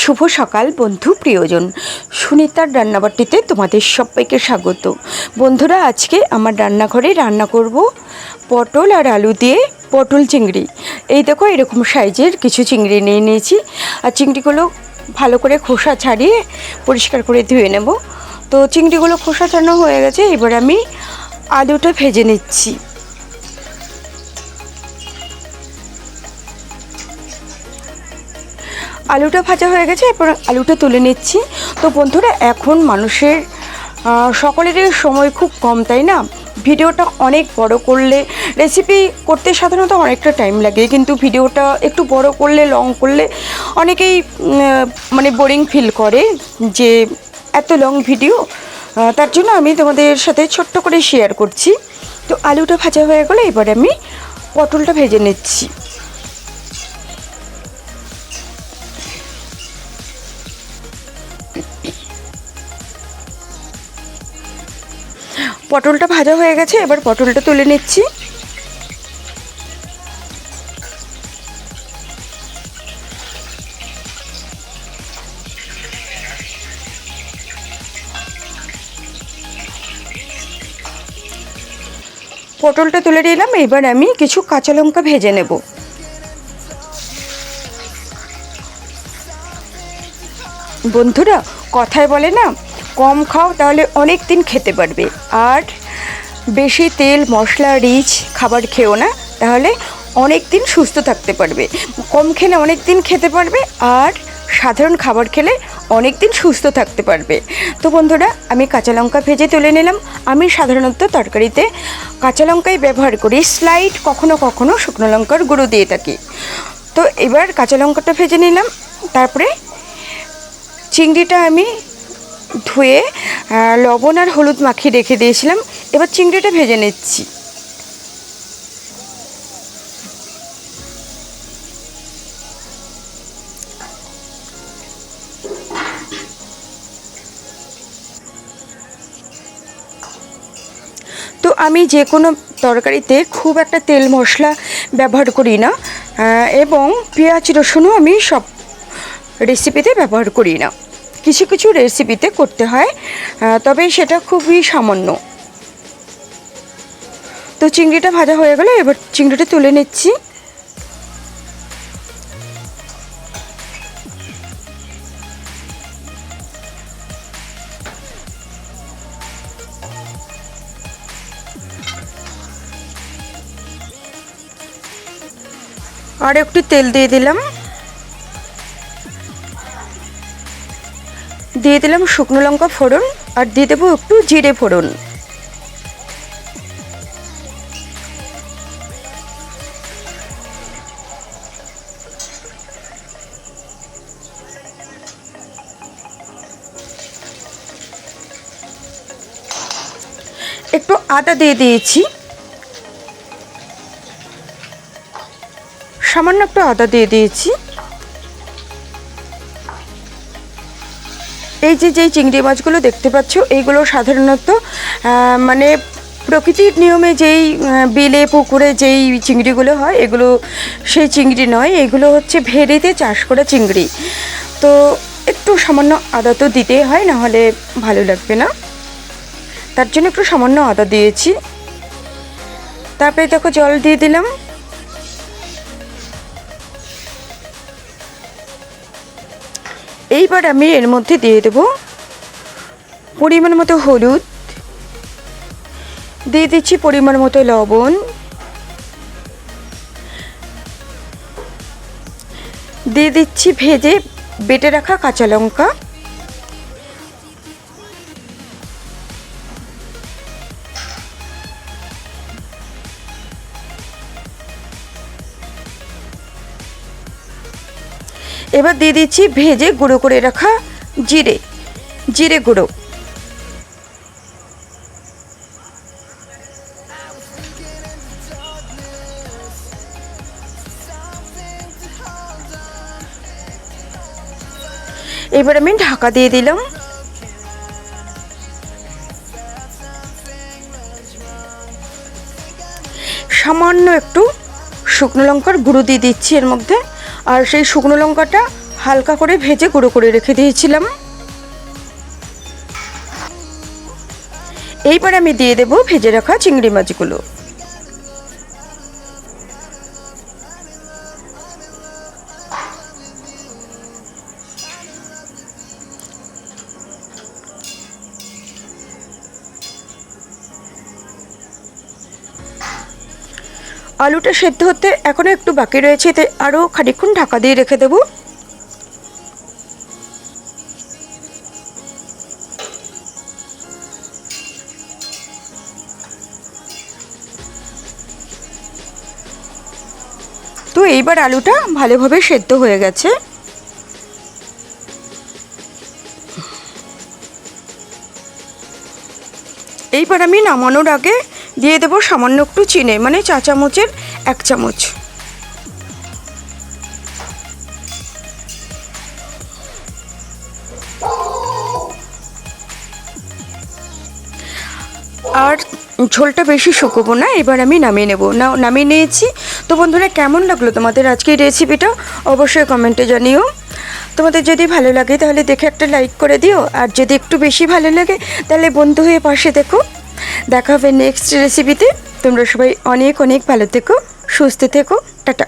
শুভ সকাল, বন্ধু প্রিয়জন। সুনিতার রান্নাবাটিতে তোমাদের সবাইকে স্বাগত। বন্ধুরা, আজকে আমার রান্নাঘরে রান্না করব পটল আর আলু দিয়ে পটল চিংড়ি। এই দেখো, এরকম সাইজের কিছু চিংড়ি নিয়ে নিয়েছি। আর চিংড়িগুলো ভালো করে খোসা ছাড়িয়ে পরিষ্কার করে ধুয়ে নেব। তো চিংড়িগুলো খোসা ছাড়ানো হয়ে গেছে, এবার আমি আলুটা ভেজে নিচ্ছি। আলুটা ভাজা হয়ে গেছে, এরপর আলুটা তুলে নিচ্ছি। তো বন্ধুরা, এখন মানুষের সকলেরই সময় খুব কম, তাই না? ভিডিওটা অনেক বড় করলে রেসিপি করতে সাধারণত অনেকটা টাইম লাগে, কিন্তু ভিডিওটা একটু বড় করলে লং করলে অনেকেই মানে বোরিং ফিল করে যে এত লং ভিডিও তার জন্য আমি তোমাদের সাথে ছোট্ট করে শেয়ার করছি। তো আলুটা ভাজা হয়ে গেলে এবারে আমি পটলটা ভেজে নিচ্ছি। পটলটা ভাজা হয়ে গেছে, এবার পটলটা তুলে নিচ্ছি। পটলটা তুলে নিলাম, এবার আমি কিছু কাঁচা লঙ্কা ভেজে নেব। বন্ধুরা, কথায় বলে না কম খাও, তাহলে অনেক দিন খেতে পারবে। আর বেশি তেল, মশলা, রিচ খাবার খেও না, তাহলে অনেক দিন সুস্থ থাকতে পারবে। কম খেলে অনেক দিন খেতে পারবে, আর সাধারণ খাবার খেলে অনেক দিন সুস্থ থাকতে পারবে। তো বন্ধুরা, আমি কাঁচা লঙ্কা ভেজে তুলে নিলাম। আমি সাধারণত তরকারিতে কাঁচা লঙ্কাই ব্যবহার করি স্লাইড কখনো কখনো শুকনো লঙ্কার গুঁড়ো দিয়ে থাকি। তো এবার কাঁচা লঙ্কাটা ভেজে নিলাম, তারপরে চিংড়িটা আমি ধুয়ে লবণ আর হলুদ মাখিয়ে রেখে দিয়েছিলাম। এবার চিংড়িটা ভেজে নিচ্ছি। তো আমি যে কোনো তরকারিতে খুব একটা তেল মশলা ব্যবহার করি না এবং পেঁয়াজ রসুনও আমি সব রেসিপিতে ব্যবহার করি না। কিছু কিছু রেসিপিতে করতে হয় তবে সেটা খুবই সামান্য। তো চিংড়িটা ভাজা হয়ে গেলে, এবার চিংড়িটা তুলে নিচ্ছি। আর একটু তেল দিয়ে দিলাম। দিয়ে দিলাম শুকনো লঙ্কা ফোড়ন আর দিয়ে দেবো একটু জিরে ফোড়ন। একটু আদা দিয়ে দিয়েছি। সামান্য একটু আদা দিয়ে দিয়েছি। এই যে যেই চিংড়ি মাছগুলো দেখতে পাচ্ছ, এইগুলো সাধারণত মানে প্রকৃতির নিয়মে যেই বিলে, পুকুরে যেই চিংড়িগুলো হয়, এগুলো সেই চিংড়ি নয়, এগুলো হচ্ছে ভেড়িতে চাষ করা চিংড়ি। তো একটু সামান্য আদা তো দিতেই হয়, না হলে ভালো লাগবে না। তার জন্য একটু সামান্য আদা দিয়েছি। তারপরে দেখো জল দিয়ে দিলাম। এইবার আমি এর মধ্যে দিয়ে দেব পরিমাণ মতো হলুদ, দিয়ে দিচ্ছি পরিমাণ মতো লবণ, দিয়ে দিচ্ছি ভেজে বেটে রাখা কাঁচা লঙ্কা। এবার দিয়ে দিচ্ছি ভেজে গুঁড়ো করে রাখা জিরে জিরে গুঁড়ো। এবার আমি ঢাকা দিয়ে দিলাম। সামান্য একটু শুকনো লঙ্কার গুঁড়ো দিয়ে দিচ্ছি এর মধ্যে। আর সেই শুকনো লঙ্কাটা হালকা করে ভেজে গুঁড়ো করে রেখে দিয়েছিলাম। এইবার আমি দিয়ে দেব ভেজে রাখা চিংড়ি মাছগুলো। আলুটা সেদ্ধ হতে এখনও একটু বাকি রয়েছে, এতে আরও খানিকক্ষণ ঢাকা দিয়ে রেখে দেবো। তো এইবার আলুটা ভালোভাবে সেদ্ধ হয়ে গেছে। এইবার আমি নামানোর আগে দিয়ে দেবো সামান্য একটু চিনে মানে চা চামচের এক চামচ। আর ঝোলটা বেশি শুকোবো না, এবার আমি নামিয়ে নেব। না নামিয়ে নিয়েছি। তো বন্ধুরা, কেমন লাগল তোমাদের আজকে রেসিপিটা? অবশ্যই কমেন্টে জানিও। তোমাদের যদি ভালো লাগে তাহলে দেখে একটা লাইক করে দিও। আর যদি একটু বেশি ভালো লাগে, তাহলে বন্ধু হয়ে পাশে দেখো। দেখা হবে নেক্সট রেসিপিতে তোমরা সবাই অনেক অনেক ভালো থেকো সুস্থ থেকো টাটা।